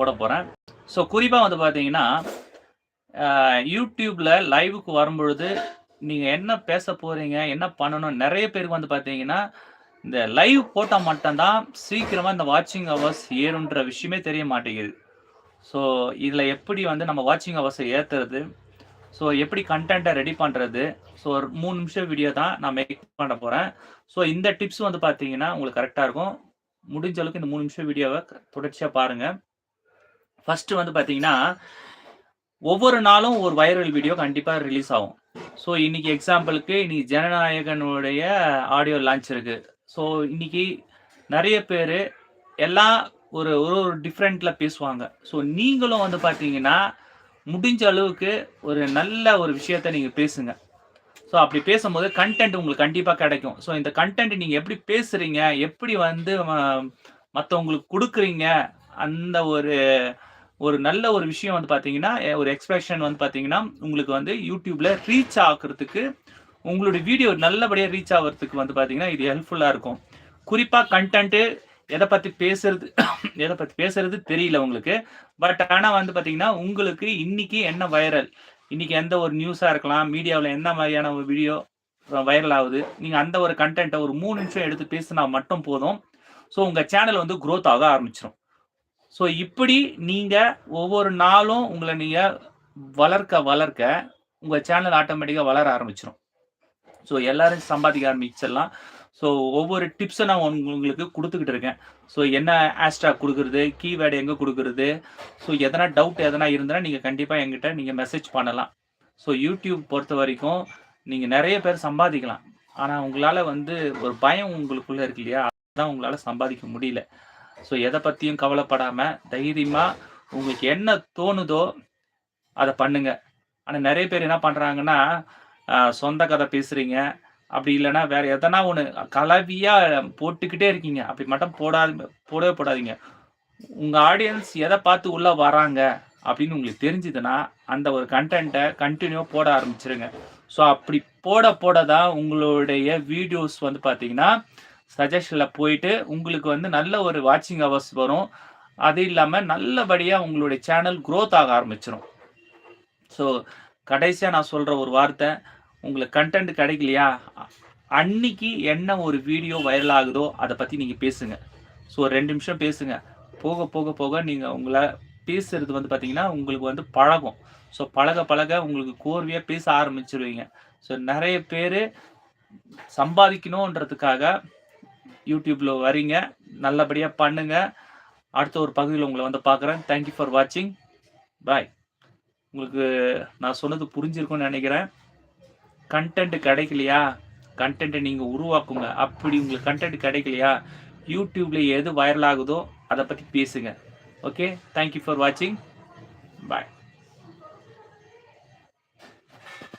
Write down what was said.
போட போகிறேன் ஸோ குறிப்பாக வந்து பார்த்தீங்கன்னா யூடியூப்பில் லைவுக்கு வரும்பொழுது நீங்கள் என்ன பேச போகிறீங்க என்ன பண்ணணும் நிறைய பேருக்கு வந்து பார்த்தீங்கன்னா இந்த லைவ் போட்டால் மட்டும்தான் சீக்கிரமாக இந்த வாட்சிங் ஹவர்ஸ் ஏறுன்ற விஷயமே தெரிய மாட்டேங்குது. ஸோ இதில் எப்படி வந்து நம்ம வாட்சிங் ஹவர்ஸை ஏற்றுறது ஸோ எப்படி கண்டென்ட்டை ரெடி பண்ணுறது ஸோ ஒரு மூணு நிமிஷம் வீடியோ தான் நான் மேக் பண்ண போகிறேன் ஸோ இந்த டிப்ஸ் வந்து பார்த்தீங்கன்னா உங்களுக்கு கரெக்டாக இருக்கும். முடிஞ்ச அளவுக்கு இந்த மூணு நிமிஷம் வீடியோவை தொடர்ச்சியாக பாருங்கள் ஃபஸ்ட்டு வந்து பார்த்தீங்கன்னா ஒவ்வொரு நாளும் ஒரு வைரல் வீடியோ கண்டிப்பாக ரிலீஸ் ஆகும். ஸோ இன்னைக்கு எக்ஸாம்பிளுக்கு இன்னைக்கு ஜனநாயகனுடைய ஆடியோ லான்ச் இருக்கு. ஸோ இன்னைக்கு நிறைய பேர் எல்லாம் ஒரு ஒரு ஒரு டிஃப்ரெண்ட்டில் பேசுவாங்க. ஸோ நீங்களும் வந்து பார்த்தீங்கன்னா முடிஞ்ச அளவுக்கு ஒரு நல்ல ஒரு விஷயத்த நீங்கள் பேசுங்க. ஸோ அப்படி பேசும்போது கண்டென்ட் உங்களுக்கு கண்டிப்பாக கிடைக்கும். ஸோ இந்த கண்டென்ட் நீங்கள் எப்படி பேசுகிறீங்க எப்படி வந்து மற்றவங்களுக்கு கொடுக்குறீங்க? அந்த ஒரு ஒரு நல்ல ஒரு விஷயம் வந்து பார்த்தீங்கன்னா ஒரு எக்ஸ்பிரஷன் வந்து பார்த்தீங்கன்னா உங்களுக்கு வந்து யூடியூப்ல ரீச் ஆகிறதுக்கு உங்களுடைய வீடியோ நல்லபடியாக ரீச் ஆகிறதுக்கு வந்து பார்த்தீங்கன்னா இது ஹெல்ப்ஃபுல்லாக இருக்கும். குறிப்பாக கண்டென்ட்டு எதை பற்றி பேசுறது எதை பற்றி பேசுறது தெரியல உங்களுக்கு. பட் ஆனால் வந்து பார்த்தீங்கன்னா உங்களுக்கு இன்னைக்கு என்ன வைரல் இன்னைக்கு எந்த ஒரு நியூஸாக இருக்கலாம் மீடியாவில் எந்த மாதிரியான ஒரு வீடியோ வைரல் ஆகுது? நீங்கள் அந்த ஒரு கண்டென்ட்டை ஒரு மூணு நிமிஷம் எடுத்து பேசினா மட்டும் போதும். ஸோ உங்கள் சேனல் வந்து க்ரோத் ஆக ஆரம்பிச்சிடும் ஸோ இப்படி நீங்கள் ஒவ்வொரு நாளும் உங்களை நீங்கள் வளர்க்க வளர்க்க உங்கள் சேனல் ஆட்டோமேட்டிக்காக வளர ஆரம்பிச்சிடும் ஸோ எல்லாரும் சம்பாதிக்க ஆரம்பிச்சிடலாம். ஸோ ஒவ்வொரு டிப்ஸை நான் உங்களுக்கு கொடுத்துக்கிட்டு இருக்கேன். ஸோ என்ன ஹேஷ்டாக் கொடுக்குறது கீவேர்டு எங்கே கொடுக்குறது ஸோ எதனா டவுட் எதனா இருந்தால் நீங்கள் கண்டிப்பாக எங்கிட்ட நீங்கள் மெசேஜ் பண்ணலாம். ஸோ யூடியூப் பொறுத்த வரைக்கும் நீங்கள் நிறைய பேர் சம்பாதிக்கலாம். ஆனால் உங்களால் வந்து ஒரு பயம் உங்களுக்குள்ளே இருக்கு இல்லையா? அதுதான் உங்களால் சம்பாதிக்க முடியல. ஸோ எதை பற்றியும் கவலைப்படாமல் தைரியமாக உங்களுக்கு என்ன தோணுதோ அதை பண்ணுங்க. ஆனால் நிறைய பேர் என்ன பண்ணுறாங்கன்னா சொந்த கதை பேசுகிறீங்க அப்படி இல்லைன்னா வேற எதனா ஒன்று கலவியாக போட்டுக்கிட்டே இருக்கீங்க. அப்படி மட்டும் போடாது போடவே போடாதீங்க. உங்கள் ஆடியன்ஸ் எதை பார்த்து உள்ளே வராங்க அப்படின்னு உங்களுக்கு தெரிஞ்சுதுன்னா அந்த ஒரு கண்டென்ட்டை கண்டினியூவாக போட ஆரம்பிச்சிருங்க. ஸோ அப்படி போட போட தான் உங்களுடைய வீடியோஸ் வந்து பார்த்தீங்கன்னா சஜஷனில் போயிட்டு உங்களுக்கு வந்து நல்ல ஒரு வாட்சிங் ஹவர்ஸ் வரும். அது இல்லாமல் நல்லபடியாக உங்களுடைய சேனல் க்ரோத் ஆக ஆரம்பிச்சிடும் ஸோ கடைசியாக நான் சொல்கிற ஒரு வார்த்தை உங்களுக்கு கண்டென்ட் கிடைக்கலையா? அன்னைக்கு என்ன ஒரு வீடியோ வைரல் ஆகுதோ அதை பற்றி நீங்கள் பேசுங்க. ஸோ ரெண்டு நிமிஷம் பேசுங்க. போக போக போக நீங்கள் உங்களை பேசுறது வந்து பார்த்தீங்கன்னா உங்களுக்கு வந்து பழகும். ஸோ பழக பழக உங்களுக்கு கோர்வையாக பேச ஆரம்பிச்சிருவீங்க. ஸோ நிறைய பேர் சம்பாதிக்கணுன்றதுக்காக யூடியூப்பில் வரீங்க நல்லபடியாக பண்ணுங்கள் அடுத்த ஒரு பகுதியில் உங்களை வந்து பார்க்குறேன். தேங்க்யூ ஃபார் வாட்சிங் பாய் உங்களுக்கு நான் சொன்னது புரிஞ்சிருக்கும்னு நினைக்கிறேன். கண்டென்ட் கிடைக்கலையா? கண்டென்ட்டை நீங்கள் உருவாக்குங்க. அப்படி உங்களுக்கு கண்டென்ட் கிடைக்கலையா? யூடியூப்பில் எது வைரல் ஆகுதோ அதை பற்றி பேசுங்க. ஓகே தேங்க்யூ ஃபார் வாட்சிங் பாய்